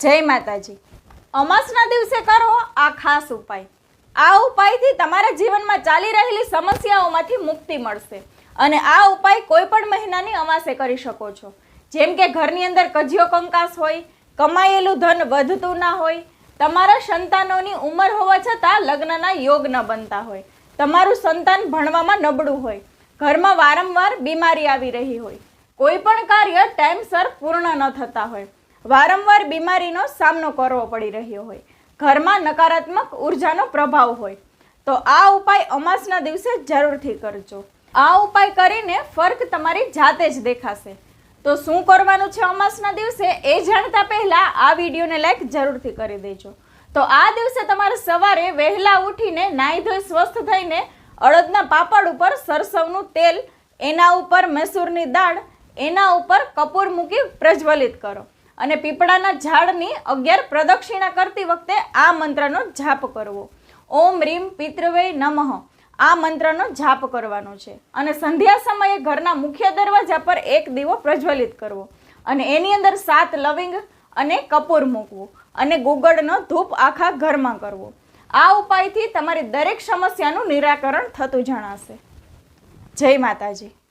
જય માતાજી. અમાસના દિવસે કરો આ ખાસ ઉપાય. આ ઉપાયથી તમારા જીવનમાં ચાલી રહેલી સમસ્યાઓમાંથી મુક્તિ મળશે. અને આ ઉપાય કોઈ પણ મહિનાની અમાસે કરી શકો છો. જેમ કે ઘરની અંદર કજિયો કંકાસ હોય, કમાયેલું ધન વધતું ના હોય, તમારા સંતાનોની ઉંમર હોવા છતાં લગ્નના યોગ ન બનતા હોય, તમારું સંતાન ભણવામાં નબળું હોય, ઘરમાં વારંવાર બીમારી આવી રહી હોય, કોઈ પણ કાર્ય ટાઈમસર પૂર્ણ ન થતા હોય. વારંવાર બીમારીનો સામનો કરવો પડી રહ્યો હોય. ઘરમાં નકારાત્મક ઉર્જાનો પ્રભાવ હોય. તો આ ઉપાય અમાસના દિવસે જરૂરથી કરજો. આ ઉપાય કરીને ફર્ક તમારી જાતે જ દેખાશે. તો શું કરવાનું છે અમાસના દિવસે? એ જાણતા પહેલાં આ વિડીયોને લાઈક જરૂરથી કરી દેજો. તો આ દિવસે તમારે સવારે વહેલા ઉઠીને નાહી ધોઈ સ્વસ્થ થઈને અડદના પાપડ ઉપર સરસવનું તેલ, એના ઉપર મસૂરની દાળ, એના ઉપર કપૂર મૂકી પ્રજ્વલિત કરો. અને પીપળાના ઝાડની અગિયાર પ્રદક્ષિણા કરતી વખતે આ મંત્રનો જાપ કરવો. ઓમ રીમ પિતૃવે નમઃ. આ મંત્રનો જાપ કરવાનો છે. અને સંધ્યા સમયે ઘરના મુખ્ય દરવાજા પર એક દીવો પ્રજ્વલિત કરવો. અને એની અંદર સાત લવિંગ અને કપૂર મૂકવું. અને ગુગળનો ધૂપ આખા ઘરમાં કરવો. આ ઉપાયથી તમારી દરેક સમસ્યાનું નિરાકરણ થતું જણાશે. જય માતાજી.